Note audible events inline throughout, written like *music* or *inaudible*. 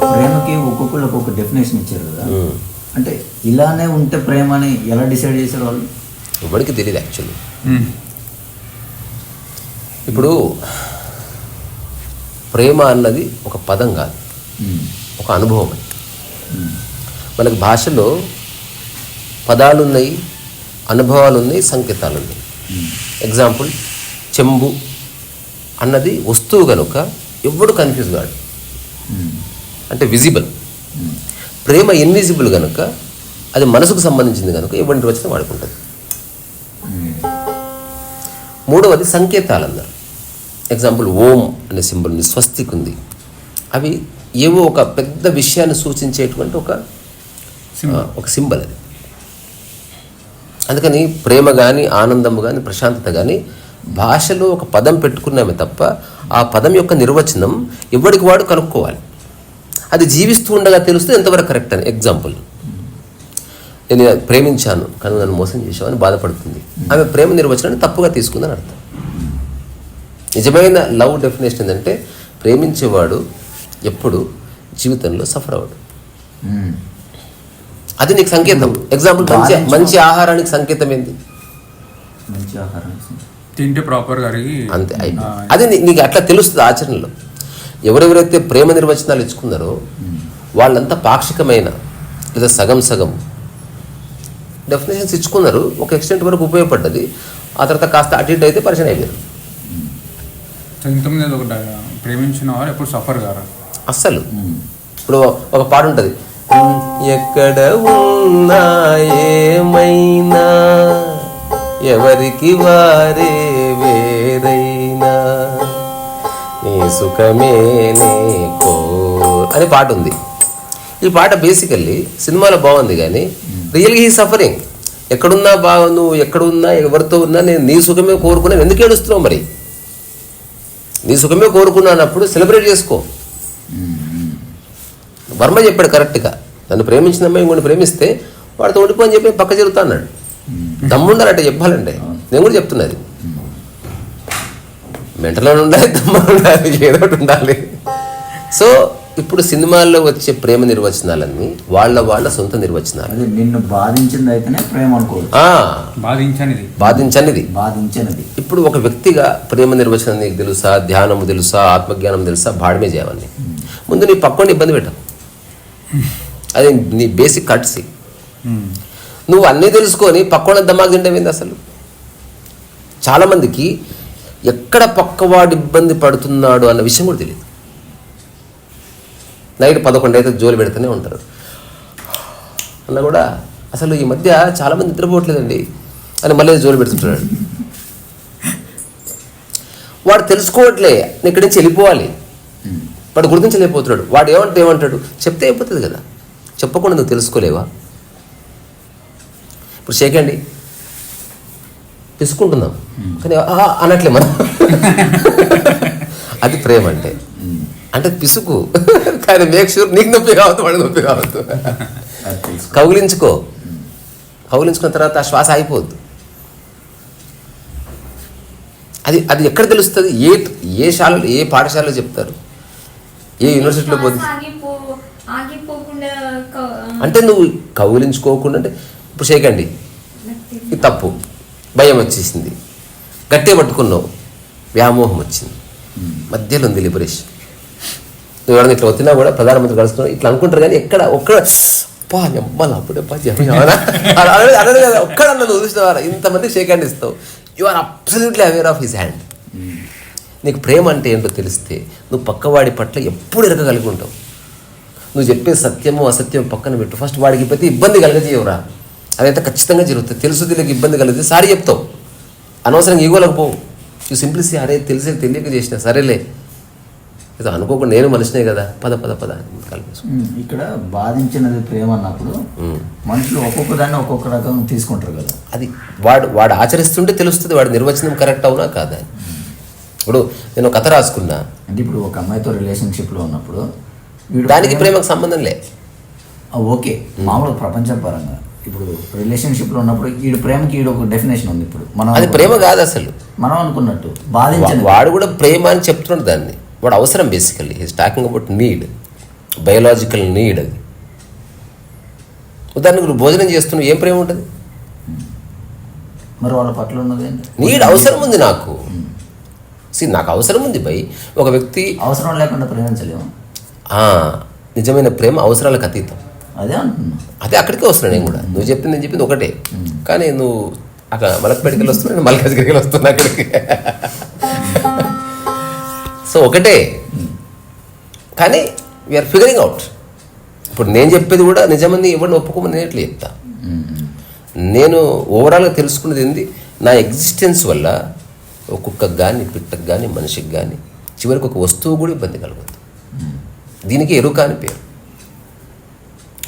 ప్రేమకి ఒక్కొక్కరు ఒక్కొక్క డెఫినేషన్ ఇచ్చారు కదా. అంటే ఇలానే ఉంటే ప్రేమ అని ఎలా డిసైడ్ చేశారు వాళ్ళు? ఎవరికి తెలియదు యాక్చువల్లీ ఇప్పుడు ప్రేమ అన్నది ఒక పదం కాదు. ఒక అనుభవం అది. మనకి భాషలో పదాలు ఉన్నాయి అనుభవాలు ఉన్నాయి సంకేతాలు ఉన్నాయి ఎగ్జాంపుల్ చెంబు అన్నది వస్తువు కనుక ఎవడు కన్ఫ్యూజ్ కాడు. అంటే విజిబుల్ ప్రేమ ఇన్విజిబుల్ కనుక అది మనసుకు సంబంధించింది కనుక ఎవరి వచ్చిన వాడుకుంటుంది. మూడవది సంకేతాలు అన్నారు ఎగ్జాంపుల్ ఓం అనే సింబల్ ఉంది స్వస్తిక్ ఉంది అవి ఏవో ఒక పెద్ద విషయాన్ని సూచించేటువంటి ఒక ఒక సింబల్ అది. అందుకని ప్రేమ కానీ ఆనందము కానీ ప్రశాంతత కానీ భాషలో ఒక పదం పెట్టుకున్నామే తప్ప ఆ పదం యొక్క నిర్వచనం ఎవరికి వాడు కనుక్కోవాలి? అది జీవిస్తూ ఉండగా తెలుస్తే ఎంతవరకు కరెక్ట్ అని. ఎగ్జాంపుల్ నేను ప్రేమించాను కానీ నన్ను మోసం చేశావు అని బాధపడుతుంది. ఆమె ప్రేమ నిర్వచనాన్ని తప్పుగా తీసుకుందని అర్థం. నిజమైన లవ్ డెఫినేషన్ ఏంటంటే ప్రేమించేవాడు ఎప్పుడు జీవితంలో సఫర్ అవ్వడు. ఉమ్. అది నీకు సంకేతం. ఎగ్జాంపుల్ మంచి మంచి ఆహారానికి సంకేతం ఏంది తింటే ప్రాపర్గా అంతే అది నీకు అట్లా తెలుస్తుంది ఆచరణలో. ఎవరెవరైతే ప్రేమ నిర్వచనాలు ఇచ్చుకున్నారో వాళ్ళంతా పాక్షికమైన లేదా సగం సగం డెఫినేషన్స్ ఇచ్చుకున్నారు. ఒక ఎక్స్టెంట్ వరకు ఉపయోగపడ్డది. ఆ తర్వాత కాస్త అటు ఇటు అయితే పరిచయం అయిపోయారు. సో ఇంతకుముందు ఒక డై- ప్రేమించిన వారు ఎప్పుడు సఫర్ గారు అస్సలు. ఉమ్, ఇప్పుడు ఒక పాట ఉంటుంది. ఎక్కడ ఉన్నా ఏమైనా ఎవరికి వారే నీ సుఖమే నే కో. అని పాట ఉంది. ఈ పాట బేసికల్లీ సినిమాలో బాగుంది కానీ రియల్గా ఈ సఫరింగ్. ఎక్కడున్నా బాగా నువ్వు ఎక్కడున్నా ఎవరితో ఉన్నా నేను నీ సుఖమే కోరుకున్నాను. ఎందుకు ఏడుస్తున్నావు మరి? నీ సుఖమే కోరుకున్నానప్పుడు సెలబ్రేట్ చేసుకో. వర్మ చెప్పాడు కరెక్ట్గా నన్ను ప్రేమించిన అమ్మాయి ఇంకొని ప్రేమిస్తే వాడితో ఉండిపో అని చెప్పి పక్క జరుగుతా అన్నాడు. దమ్ముండాలంటే చెప్పాలంటే. నేను కూడా చెప్తున్నది. మెంటలో ఉండాలి దమ్ము ఉండాలి ఏదో ఒకటి ఉండాలి. సో ఇప్పుడు సినిమాల్లో వచ్చే ప్రేమ నిర్వచనాలన్నీ వాళ్ళ వాళ్ళ సొంత నిర్వచనాలు. అదే నిన్ను బాధించింది అయితేనే ప్రేమ అనుకోదు బాధించనిది. బాధించనిది. బాధించినది. ఇప్పుడు ఒక వ్యక్తిగా ప్రేమ నిర్వచనం నీకు తెలుసా ధ్యానము తెలుసా ఆత్మజ్ఞానం తెలుసా బాడమే చేయవని ముందు నీ పక్కన ఇబ్బంది పెట్టవు అది నీ బేసిక్ కట్సి నువ్వు అన్నీ తెలుసుకొని పక్కన దమాగ్ అసలు? చాలామందికి ఎక్కడ పక్కవాడు ఇబ్బంది పడుతున్నాడు అన్న విషయం కూడా తెలియదు. నైట్ పదకొండు అయితే జోలు పెడుతూనే ఉంటారు. అన్న కూడా అసలు ఈ మధ్య చాలామంది నిద్రపోవట్లేదండి. అని మళ్ళీ జోలు పెడుతుంటాడు. వాడు తెలుసుకోవట్లే నేను ఇక్కడి నుంచి వెళ్ళిపోవాలి. వాడు గుర్తించలేకపోతున్నాడు. వాడు ఏమంటే ఏమంటాడు? చెప్తే అయిపోతుంది కదా. చెప్పకుండా నువ్వు తెలుసుకోలేవా? ఇప్పుడు షేకండి పిసుకుంటున్నాం కానీ అనట్లే మనం. అది ప్రేమ అంటే. అంటే పిసుకు. కానీ మేక్ షూర్ నీకు నొప్పి కావద్దు వాడి నొప్పి కావద్దు. కౌగిలించుకో. కౌగిలించుకున్న తర్వాత ఆ శ్వాస అయిపోద్దు అది అది ఎక్కడ తెలుస్తుంది? ఏ ఏ శాలలో ఏ పాఠశాలలో చెప్తారు? ఏ యూనివర్సిటీలో పోతే శ్వాస ఆగిపో ఆగిపోకుండా క- అంటే నువ్వు కౌగిలించుకోకుండా అంటే ఇప్పుడు చేయకండి. ఇది తప్పు. భయం వచ్చేసింది. గట్టే పట్టుకున్నావు. వ్యామోహం వచ్చింది. మధ్యలో ఉంది లిబరేషన్ నువ్వు ఎవరైనా ఇట్లా వచ్చినా కూడా ప్రధానమంత్రి కలుసుకున్నావు ఇట్లా అనుకుంటారు కానీ ఎక్కడ ఒక్కడ పా ఎమ్మాలి అప్పుడే పా చెప్పినావా అనదు కదా ఒక్కడన్నా నువ్వు చూసినవారా ఇంతమంది షేక్ హ్యాండ్ ఇస్తావు. You are absolutely aware of his hand నీకు ప్రేమ అంటే ఏంటో తెలిస్తే నువ్వు పక్కవాడి పట్ల ఎప్పుడు ఎరగగలిగి ఉంటావు నువ్వు చెప్పే సత్యము అసత్యం పక్కన పెట్టు. ఫస్ట్ వాడికి ప్రతి ఇబ్బంది కలగజేయవురా. అదైతే ఖచ్చితంగా జరుగుతుంది. తెలుసు తెలియక ఇబ్బంది కలిగితే సారీ చెప్తావు అనవసరంగా ఈగోలకు పోవు. నువ్వు సింప్లిసి అరే తెలిసి తెలియక చేసిన సరేలే. ఏదో అనుకోకుండా నేను మనిషినే కదా. పద పద పద. ఇక్కడ బాధించినది ప్రేమ అన్నప్పుడు మనుషులు ఒక్కొక్క దాన్ని ఒక్కొక్క రకం తీసుకుంటారు కదా. అది వాడు వాడు ఆచరిస్తుంటే తెలుస్తుంది. వాడి నిర్వచనం కరెక్ట్ అవునా కాదా. ఇప్పుడు నేను కథ రాసుకున్నా. అంటే ఇప్పుడు ఒక అమ్మాయితో రిలేషన్షిప్లో ఉన్నప్పుడు దానికి ప్రేమకు సంబంధం లే. ఓకే. మామూలుగా ప్రపంచ పరంగా ఇప్పుడు రిలేషన్షిప్లో ఉన్నప్పుడు ఈడు ప్రేమకి ఈడు ఒక డెఫినేషన్ ఉంది ఇప్పుడు. మనం అది ప్రేమ కాదు అసలు. మనం అనుకున్నట్టు బాధించినది వాడు కూడా ప్రేమ అని చెప్తున్నాడు దాన్ని. వాడు అవసరం basically he's talking about need biological need అది. ఉదాహరణకు నువ్వు భోజనం చేస్తున్నావు ఏం ప్రేమ ఉంటుంది? మరి వాళ్ళ పట్ల ఉన్నది నీడ్ అవసరం ఉంది నాకు. సి నాకు అవసరం ఉంది బై. ఒక వ్యక్తి అవసరం లేకుండా ప్రేమించలేము. నిజమైన ప్రేమ అవసరాలకు అతీతం. అదే అంటున్నా. అదే అక్కడికే వస్తున్నా నేను కూడా. నువ్వు చెప్పింది నేను చెప్పింది ఒకటే. కానీ నువ్వు అక్కడ మలక్పేటకి వస్తున్నా నేను మల్కాజ్ వస్తున్నా అక్కడికి. సో ఒకటే. కానీ వీఆర్ ఫిగరింగ్ అవుట్ ఇప్పుడు నేను చెప్పేది కూడా నిజమని ఎవరిని ఒప్పుకోమని నేను ఎట్లా చెప్తా? నేను ఓవరాల్గా తెలుసుకున్నది ఏంది? నా ఎగ్జిస్టెన్స్ వల్ల ఒక కానీ పిట్టకు కానీ మనిషికి కానీ చివరికి ఒక వస్తువు కూడా ఇబ్బంది కలగదు. దీనికి ఎరుక అని పేరు.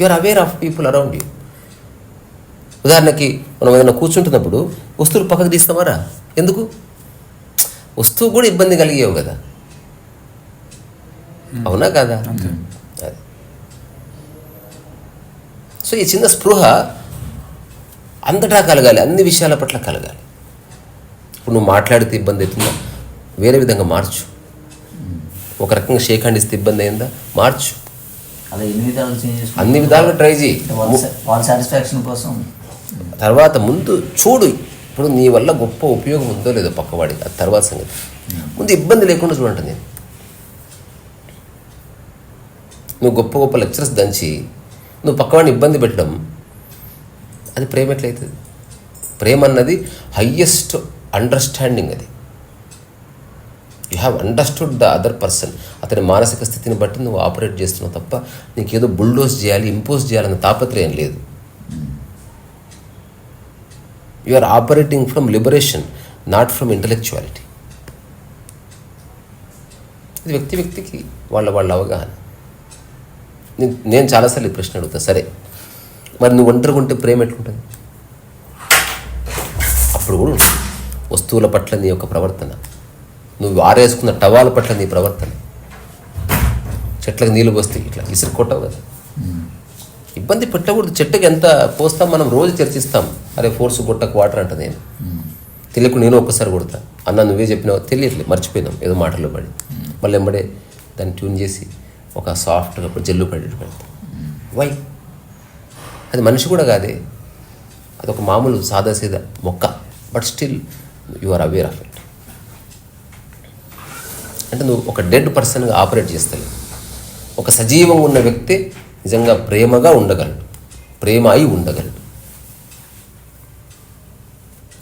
You are aware of people around you ఉదాహరణకి మనం ఏదైనా కూర్చుంటున్నప్పుడు వస్తువులు పక్కకు తీస్తామారా ఎందుకు? వస్తువు కూడా ఇబ్బంది కలిగేవు కదా. అవునా కదా? అది. సో ఈ చిన్న స్పృహ అంతటా కలగాలి అన్ని విషయాల పట్ల కలగాలి. ఇప్పుడు నువ్వు మాట్లాడితే ఇబ్బంది అవుతుందా? వేరే విధంగా మార్చు. ఒక రకంగా షేక్ హ్యాండ్ ఇస్తే ఇబ్బంది అయిందా? మార్చు. అలా ఎన్ని విధాలు చేంజ్ అన్ని విధాలుగా ట్రై చేయి. వాళ్ళ సాటిస్ఫాక్షన్ కోసం. తర్వాత ముందు చూడు ఇప్పుడు నీ వల్ల గొప్ప ఉపయోగం ఉందో లేదో పక్కవాడికి అది తర్వాత సంగతి. ముందు ఇబ్బంది లేకుండా చూడండి నేను. నువ్వు గొప్ప గొప్ప లెక్చరర్స్ దంచి నువ్వు పక్కవాడిని ఇబ్బంది పెట్టడం అది ప్రేమ ఎట్లయితుంది? ప్రేమ అన్నది హయ్యెస్ట్ అండర్స్టాండింగ్ అది. You have understood the other person అతని మానసిక స్థితిని బట్టి నువ్వు ఆపరేట్ చేస్తున్నావు తప్ప నీకేదో బుల్డోస్ చేయాలి ఇంపోజ్ చేయాలన్న తాపత్రయం లేదు. You are operating from liberation not from intellectuality ఇది వ్యక్తి వ్యక్తికి వాళ్ళ వాళ్ళ అవగాహన. నేను చాలాసార్లు ఈ ప్రశ్న అడుగుతా సరే. మరి నువ్వు ఒంటరిగా ఉంటే ప్రేమ ఎట్లుంటుంది? అప్పుడు కూడా వస్తువుల పట్ల నీ యొక్క ప్రవర్తన. నువ్వు ఆరేసుకున్న టవాల పట్ల నీ ప్రవర్తన. చెట్లకు నీళ్ళు పోస్తే ఇట్లా ఇసురు కొట్టవు కదా. ఇబ్బంది పెట్టకూడదు. చెట్టుకి ఎంత పోస్తాం మనం రోజు చర్చిస్తాం. అరే ఫోర్స్ కొట్టకు వాటర్ అంట నేను. తెలియకుండా నేను ఒక్కసారి కొడతా. అన్న నువ్వే చెప్పినావు. తెలియట్లేదు మర్చిపోయినాం. ఏదో మాటలు పడి. మళ్ళీ ఎంబడే దాన్ని ట్యూన్ చేసి ఒక సాఫ్ట్గా జల్లు పడేట్టు పెడతాం. వై? అది మనిషి కూడా కాదే. అదొక మామూలు సాదాసీదా మొక్క. But still you are aware of it. అంటే నువ్వు ఒక డెడ్ పర్సన్గా ఆపరేట్ చేస్తలేవు. ఒక సజీవంగా ఉన్న వ్యక్తి నిజంగా ప్రేమగా ఉండగలడు. ప్రేమ అయి ఉండగలడు.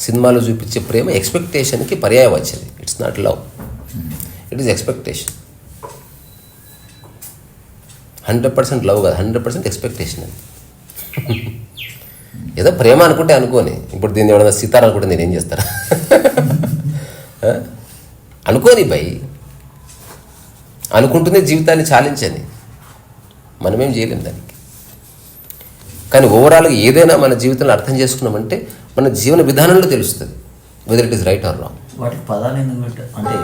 సినిమాలో చూపించే ప్రేమ ఎక్స్పెక్టేషన్కి పర్యాయవచ్చది it's not love it is expectation hundred percent love కాదు. హండ్రెడ్ పర్సెంట్ ఎక్స్పెక్టేషన్ అది. ఏదో ప్రేమ అనుకుంటే అనుకోని. ఇప్పుడు దీన్ని ఎవరైనా సీతారా అనుకుంటే నేను ఏం చేస్తారా? *laughs* అనుకోని భయ్ అనుకుంటూనే జీవితాన్ని చాలించని మనమేం చేయలేం దానికి. కానీ ఓవరాల్గా ఏదైనా మన జీవితంలో అర్థం చేసుకున్నామంటే మన జీవన విధానంలో తెలుస్తుంది whether it is right or wrong వాటికి పదాలు ఎందుకు అంటే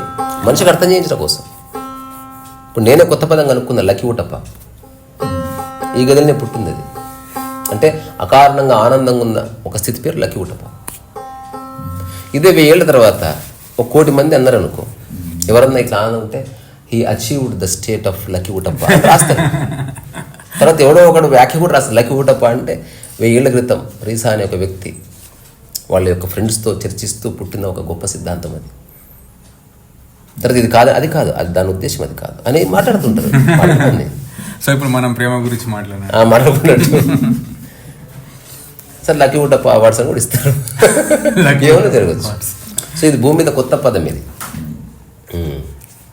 మనిషికి అర్థం చేయించడం కోసం. ఇప్పుడు నేనే కొత్త పదం కనుక్కున్నా లక్కీ ఊటప్ప. ఈ గదిలోనే పుట్టింది అది. అంటే అకారణంగా ఆనందంగా ఉన్న ఒక స్థితి పేరు లక్కీ ఊటప్ప. ఇదే వెయ్యేళ్ళ తర్వాత ఒక కోటి మంది అన్నారు అనుకో ఎవరన్నా ఇట్లా ఆనందం ఉంటే he achieved the state of lucky ఊటప్ప అని రాస్తారు తర్వాత ఎవడో ఒకడు వ్యాఖ్య కూడా రాస్తారు లక్కీ ఊటప్ప అంటే వెయ్యేళ్ళ క్రితం రీసా అనే ఒక వ్యక్తి వాళ్ళ యొక్క ఫ్రెండ్స్తో చర్చిస్తూ పుట్టిన ఒక గొప్ప సిద్ధాంతం అది. తర్వాత ఇది కాదు అది కాదు. అది దాని ఉద్దేశం అది కాదు. అని మాట్లాడుతుంటారు. *laughs* సో ఇప్పుడు మనం ప్రేమ గురించి మాట్లాడుకున్నట్టు సార్ లక్కీ వుడ్ అవార్డ్స్ అని కూడా ఇస్తారు. *laughs* ఏమైనా జరగచ్చు. సో ఇది భూమి మీద కొత్త పదం ఇది.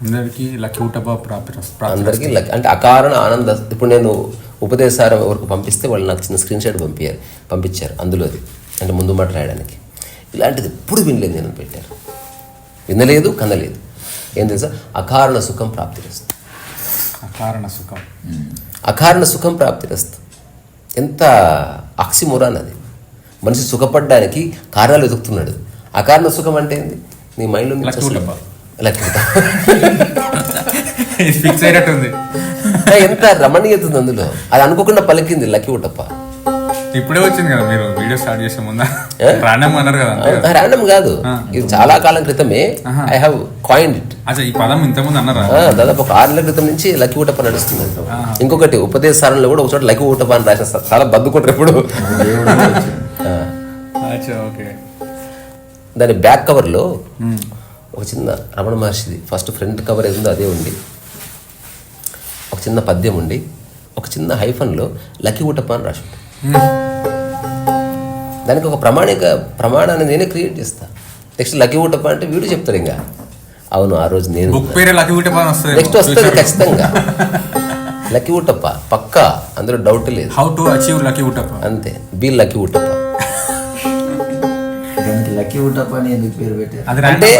అందరికీ ప్రాప్తి ప్రాప్తి అందరికీ లక్ అంటే అకారణ ఆనంద ఇప్పుడు నేను ఉపదేశారం ఎవరికి పంపిస్తే వాళ్ళు నాకు చిన్న స్క్రీన్ షాట్ పంపించారు పంపించారు అందులోది. అంటే ముందు మాట రాయడానికి. ఇలాంటిది ఎప్పుడు వినలేదు నేను పెట్టారు వినలేదు కనలేదు. ఏం తెలుసా? అకారణ సుఖం ప్రాప్తిరస్తు. కారణ సుఖం. అకారణ సుఖం ప్రాప్తిరస్తు. ఎంత ఆక్సిమోరాన్ అది. మనిషి సుఖపడడానికి కారణాలు వెతుకుతున్నాడు. అకారణ సుఖం అంటే ఏంది? నీ మైండ్లో నుంచి లక్కీ అసలు- ఉటప్ప. లక్కీ ఉటప్ప. ఇది ఫిక్స్ అయినట్టుంది. ఎంత రమణీయత ఉంది అందులో? అది అనుకోకుండా పలికింది లక్కీ ఉటప్ప ఇప్పుడే వచ్చింది కదా మీరు వీడియో స్టార్ట్ చేసే ముందా? రాండమ్ అన్నారు కదా అంతే కదా? ఇది చాలా కాలం క్రితమే. ఐ హావ్ కాయిన్డ్ ఇట్ అచ్చా ఈ పదం ఇంతకుముందు అన్నారా? దాదాపు ఒక ఆరు నెలల క్రితం నుంచి లక్కీ ఊటప్ప నడుస్తుంది. ఇంకొకటి ఉపదేశ సారంలో కూడా ఒక చోట లక్కీ ఊటప్ప అని రాసిన చాలా బద్దుకుంటారు ఎప్పుడు దాని బ్యాక్ కవర్లో ఒక చిన్న రమణ మహర్షిది ఫస్ట్ ఫ్రంట్ కవర్ ఏది ఉందో అదే ఉంది. ఒక చిన్న పద్యం ఉండి ఒక చిన్న హైఫన్లో లక్కీ ఊటప్ప అని రాసి దానికి ఒక ప్రమాణిక ప్రమాణాన్ని నేనే క్రియేట్ చేస్తా. నెక్స్ట్ లక్కీ ఊటప్ప అంటే వీడు చెప్తాడు ఇంకా. అవును ఆ రోజు నేను నెక్స్ట్ వస్తుంది ఖచ్చితంగా. లక్కీ ఊటప్ప పక్కా అందులో డౌట్ లేదు. హౌ టు అచీవ్ లక్కీ ఊటప్ప? అంతే బీ లక్కీ ఊటప్ప. లక్కీ వుటప్ అని ఎందుకు పేరు పెట్టారు? అంటే.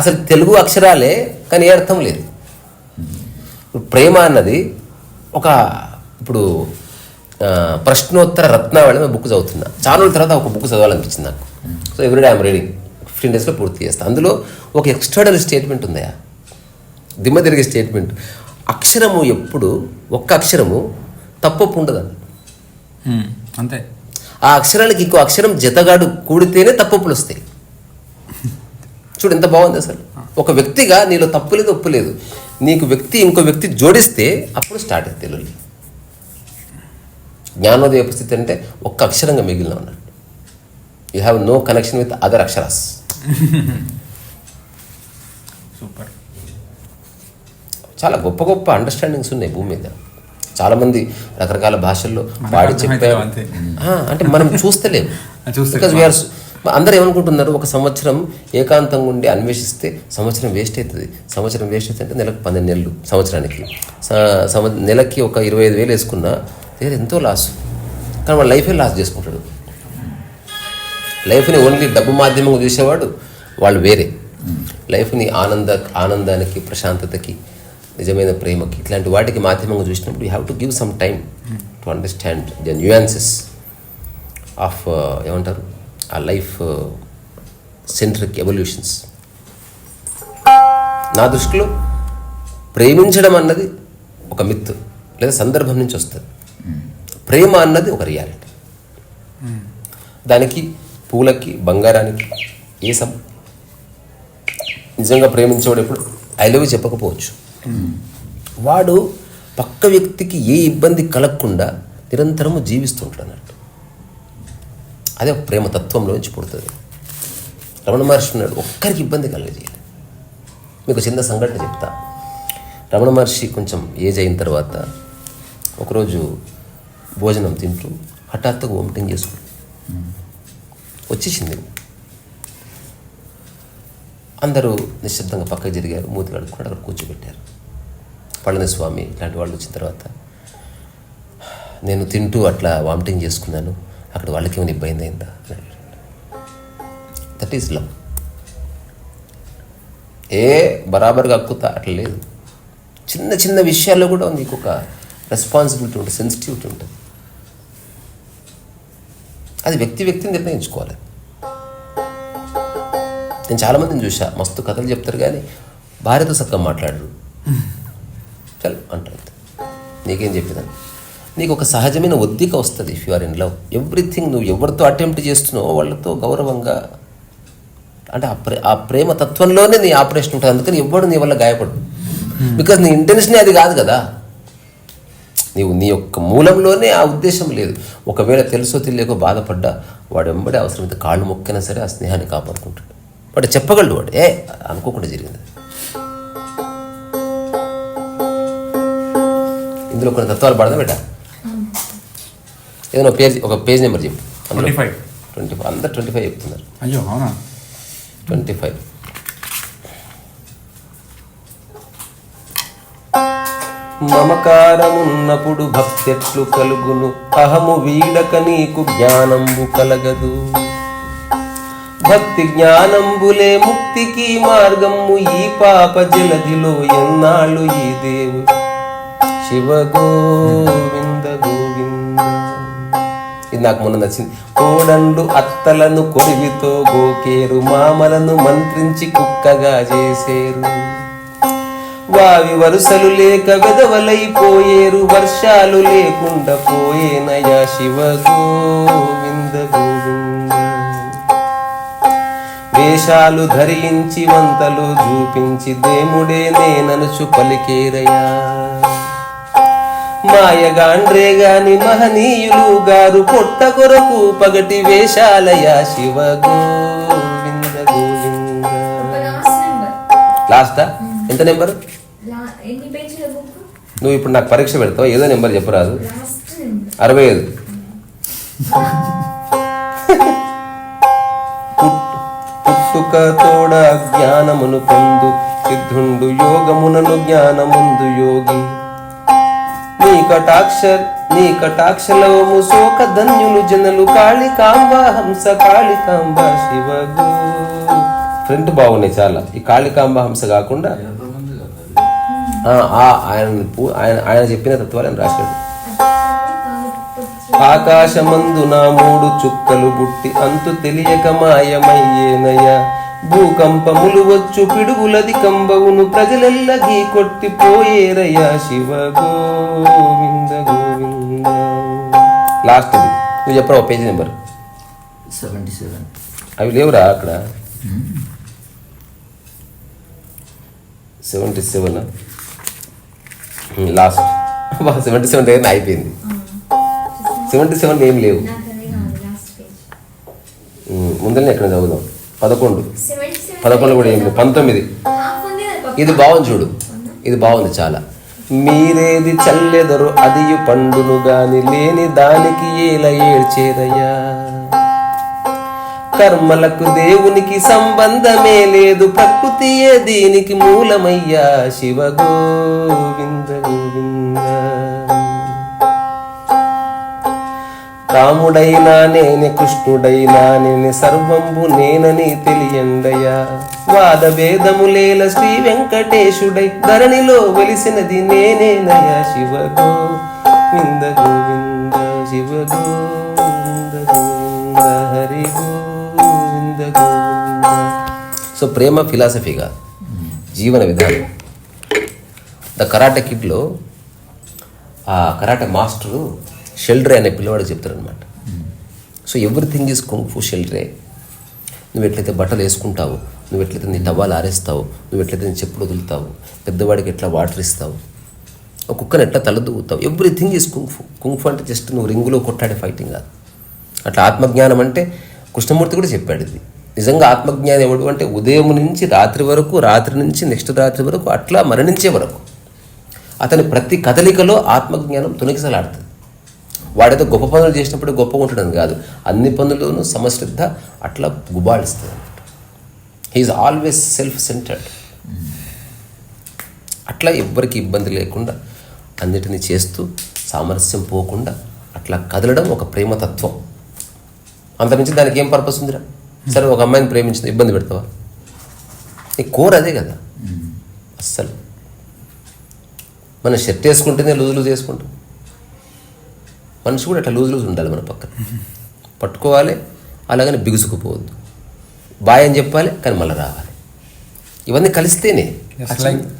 అసలు తెలుగు అక్షరాలే కానీ ఏ అర్థం లేదు. ఇప్పుడు ప్రేమ అన్నది ఒక ఇప్పుడు ప్రశ్నోత్తర రత్నావళి బుక్ చదువుతున్నా. చాలా రోజుల తర్వాత ఒక బుక్ చదవాలనిపించింది నాకు. So everyday I'm reading. Fifteen డేస్లో పూర్తి చేస్తాను అందులో ఒక ఎక్స్ట్రాడనరీ స్టేట్మెంట్ ఉందా దిమ్మ తిరిగే స్టేట్మెంట్ అక్షరము ఎప్పుడు ఒక్క అక్షరము తప్పొప్పు ఉండదండి ఉమ్, అంతే. ఆ అక్షరానికి ఇంకో అక్షరం జతగాడు కూడితేనే తప్పొప్పులు వస్తాయి. చూడు ఎంత బాగుంది అసలు. ఒక వ్యక్తిగా నీలో తప్పు లేదు ఒప్పు లేదు. నీకు వ్యక్తి ఇంకో వ్యక్తి జోడిస్తే అప్పుడు స్టార్ట్ అవుతుంది తెలుగు. జ్ఞానోదయ పరిస్థితి అంటే ఒక్క అక్షరంగా మిగిలిన ఉన్నట్టు you have no connection with other అక్షరాస్. Super. చాలా గొప్ప గొప్ప అండర్స్టాండింగ్స్ ఉన్నాయి భూమి మీద. చాలామంది రకరకాల భాషల్లో పాడి చెప్పారు. అంటే మనం చూస్తలేము. *laughs* అందరూ ఏమనుకుంటున్నారు? ఒక సంవత్సరం ఏకాంతంగా ఉండి అన్వేషిస్తే సంవత్సరం వేస్ట్ అవుతుంది. సంవత్సరం వేస్ట్ అవుతుంది అంటే నెలకు పన్నెండు నెలలు సంవత్సరానికి. నెలకి ఒక ఇరవై ఐదు వేలు వేసుకున్నా దగ్గర ఎంతో లాస్ కానీ వాళ్ళ లైఫే లాస్ చేసుకుంటాడు. లైఫ్ని ఓన్లీ డబ్బు మాధ్యమంగా చూసేవాడు వాళ్ళు వేరే. లైఫ్ని ఆనంద ఆనందానికి ప్రశాంతతకి నిజమైన ప్రేమకి. ఇట్లాంటి వాటికి మాధ్యమంగా చూసినప్పుడు you have to give some time to understand the nuances of ఏమంటారు? ఆ లైఫ్ సెంట్రిక్ ఎవల్యూషన్స్ నా దృష్టిలో ప్రేమించడం అన్నది ఒక మిత్ లేదా సందర్భం నుంచి వస్తుంది. ప్రేమ అన్నది ఒక రియాలిటీ దానికి పూలకి బంగారానికి ఏ సం నిజంగా ప్రేమించేవాడు ఎప్పుడు ఐ లవ్ చెప్పకపోవచ్చు. వాడు పక్క వ్యక్తికి ఏ ఇబ్బంది కలగకుండా నిరంతరము జీవిస్తుంటాడు అన్నట్టు అదే ప్రేమ తత్వంలో నుంచి పుడుతుంది. రమణ మహర్షి ఉన్నాడు ఒక్కరికి ఇబ్బంది కలగజేయాలి మీకు చిన్న సంఘటన చెప్తా. రమణ మహర్షి కొంచెం ఏజ్ అయిన తర్వాత ఒకరోజు భోజనం తింటూ హఠాత్తుగా వామిటింగ్ చేసుకుంది వచ్చేసింది. అందరూ నిశ్శబ్దంగా పక్కకు జరిగారు మూతి కడుక్కున్నాడు అక్కడ కూర్చోబెట్టారు. పళని స్వామి. ఇలాంటి వాళ్ళు వచ్చిన తర్వాత నేను తింటూ అట్లా వామిటింగ్ చేసుకున్నాను. అక్కడ వాళ్ళకి ఏమైనా ఇబ్బంది అయిందా? దట్ ఈస్ లవ్ ఏ బరాబర్గా అక్కుతా అట్లా లేదు. చిన్న చిన్న విషయాల్లో కూడా నీకు ఒక రెస్పాన్సిబిలిటీ ఉంటుంది సెన్సిటివిటీ ఉంటుంది. అది వ్యక్తి వ్యక్తిని నిర్ణయించుకోవాలి. నేను చాలామందిని చూసా మస్తు కథలు చెప్తారు కానీ భార్యతో సక్కగా మాట్లాడరు. చల్ అంటారు నీకేం చెప్పేదాన్ని? నీకు ఒక సహజమైన ఒద్దిక వస్తుంది if you are in love everything నువ్వు ఎవరితో అటెంప్ట్ చేస్తున్నావో వాళ్ళతో గౌరవంగా అంటే ఆ ప్రే ఆ ప్రేమ తత్వంలోనే నీ ఆపరేషన్ ఉంటుంది. అందుకని ఎవ్వడు నీ వల్ల గాయపడు బికాజ్ నీ ఇంటెన్షనే అది కాదు కదా. నీవు నీ యొక్క మూలంలోనే ఆ ఉద్దేశం లేదు. ఒకవేళ తెలుసో తెలియకో బాధపడ్డా వాడు వెంబడే అవసరమైతే కాళ్ళు మొక్కినా సరే ఆ స్నేహాన్ని కాపాడుకుంటాడు. వాడు చెప్పగలడు వాడు. ఏ అనుకోకుండా జరిగింది. ఇందులో కొన్ని తత్వాలు పడదా బేట? ఏదైనా పేజ్ ఒక పేజ్ నెంబర్ చెప్పు. 25. Twenty five. అందరు ట్వంటీ ఫైవ్ చెప్తున్నారు. అయ్యో అవునా? Twenty five. మమకారమున్నప్పుడు భక్తెట్లు కలుగును. అహము వీడక నీకు జ్ఞానంబు కలగదు. భక్తి జ్ఞానంబులే ముక్తికి మార్గము. ఈ పాప జలదిలో ఎన్నాళ్ళు ఈ దేవు శివ గోవింద. గోవింద ఇది నాకు మొన్న నచ్చింది. కోడండు అత్తలను కొరివితో గోకేరు మామలను మంత్రించి కుక్కగా చేసేరు. వావి వరుసలు లేక వెదవలైపోయేరు వర్షాలు లేకుండా పోయేనయా శివ గోవింద. గోవింద వేషాలు ధరించి వంతలు చూపించి దేముడే నేననుచు పలికేరయా మాయగాండ్రే గాని మహనీయులు గారు పొట్ట కొరకు పగటి వేషాలయ శివ గోవింద. గోవింద లాస్టా? ఎంత నెంబర్? నువ్వు ఇప్పుడు నాకు పరీక్ష పెడతావు? ఏదో నెంబర్ చెప్పరాదు అరవై ఐదు. పుట్టుక తోడ జ్ఞానమును పొందు సిద్ధుండు యోగమునను జ్ఞానముందు యోగి. కటాక్ష నీ కటాక్షలవము శోక ధన్యులు జనులు కాళికాంబ హంస కాళికాంబ శివగు. ఫ్రంట్ బాగున్నాయి చాలా. ఈ కాళికాంబ హంస కాకుండా ఆయన ఆయన ఆయన చెప్పిన తత్వాలు ఆయన రాశాడు. ఆకాశమందు నా మూడు చుక్కలు బుట్టి అంతు తెలియక మాయమయ్యేనయ్యా. భూకంపములు వచ్చు పిడుగులది కంబవును ప్రజలెల్ల గీ కొట్టిపోయేరయ్యా శివ గోవింద గోవింద. లాస్ట్ నువ్వు చెప్పరా పేజీ నెంబర్. Seventy seven. అవి లేవురా అక్కడ. Seventy seven. Last seventy seven దగ్గర అయిపోయింది. సెవెంటీ సెవెన్ ఏం లేవు. ముందరనే ఎక్కడ చదువుదాం? పదకొండు. పదకొండు కూడా ఏం లేవు పంతొమ్మిది. అది. ఇది బాగుంది చూడు. ఇది బాగుంది చాలా. మీరేది చల్లెదరు అదియు పండును గాని లేని దానికి ఏల ఏడ్చేదయ్యా? కర్మలకు దేవునికి సంబంధమే లేదు ప్రకృతియే దీనికి మూలమయ్యా. శివ గోవింద గోవింద. రాముడైనా నేనే కృష్ణుడైనా నేనే సర్వంబు నేనని తెలియండయా వాద భేదములేల శ్రీ వెంకటేశుడై ధరణిలో వెలిసినది నేనేనయా శివ గోవింద గోవింద శివ గోవింద గోవింద హరి గోవింద గోవింద. సో ప్రేమ ఫిలాసఫీగా జీవన విధానం. ద కరాటే కిడ్లో ఆ కరాటే మాస్టరు షెల్డ్రే అనే పిల్లవాడికి చెప్తారనమాట so everything is kung fu షెల్డ్రే నువ్వు ఎట్లయితే బట్టలు వేసుకుంటావు నువ్వు ఎట్లయితే నీ టవాలు ఆరేస్తావు నువ్వు ఎట్లయితే నీ చెప్పులు వదులుతావు పెద్దవాడికి ఎట్లా వాటర్ ఇస్తావు ఒక కుక్కను ఎట్లా తలదూగుతావు everything is kung fu kung fu అంటే జస్ట్ నువ్వు రింగులో కొట్టాడే ఫైటింగ్ కాదు. అట్లా ఆత్మజ్ఞానం అంటే కృష్ణమూర్తి కూడా చెప్పాడు ఇది. నిజంగా ఆత్మజ్ఞానం ఎవడు అంటే ఉదయం నుంచి రాత్రి వరకు రాత్రి నుంచి నెక్స్ట్ రాత్రి వరకు అట్లా మరణించే వరకు. అతని ప్రతి కదలికలో ఆత్మజ్ఞానం తొణికిసలాడుతుంది వాడేదో గొప్ప పనులు చేసినప్పుడు గొప్పగా ఉంటాడని కాదు. అన్ని పనుల్లోనూ సమశ్రద్ధ అట్లా గుబాళిస్తుంది అనమాట హీఈస్ ఆల్వేస్ సెల్ఫ్ సెంటర్డ్ అట్లా ఎవ్వరికి ఇబ్బంది లేకుండా అన్నిటినీ చేస్తూ సామరస్యం పోకుండా అట్లా కదలడం ఒక ప్రేమతత్వం అంతమించి దానికి ఏం పర్పస్ ఉందిరా? సరే ఒక అమ్మాయిని ప్రేమించింది ఇబ్బంది పెడతావా? నీ కోర్ అదే కదా. అస్సలు. మనం షర్ట్ వేసుకుంటేనే లూజ్ లూజ్ వేసుకుంటాం మనిషి కూడా అట్లా లూజ్ లూజ్ ఉండాలి మన పక్కన. పట్టుకోవాలి అలాగని బిగుసుకుపోవద్దు. బాయ్ అని చెప్పాలి కానీ మళ్ళీ రావాలి. ఇవన్నీ కలిస్తేనే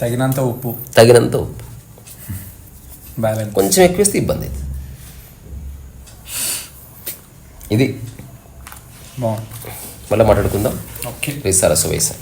తగినంత ఉప్పు. తగినంత ఉప్పు. బ్యాలెన్స్ కొంచెం ఎక్కువేస్తే ఇబ్బంది అవుతుంది ఇది. మళ్ళీ మాట్లాడుకుందాం. ఓకే వేసారా సో వేసా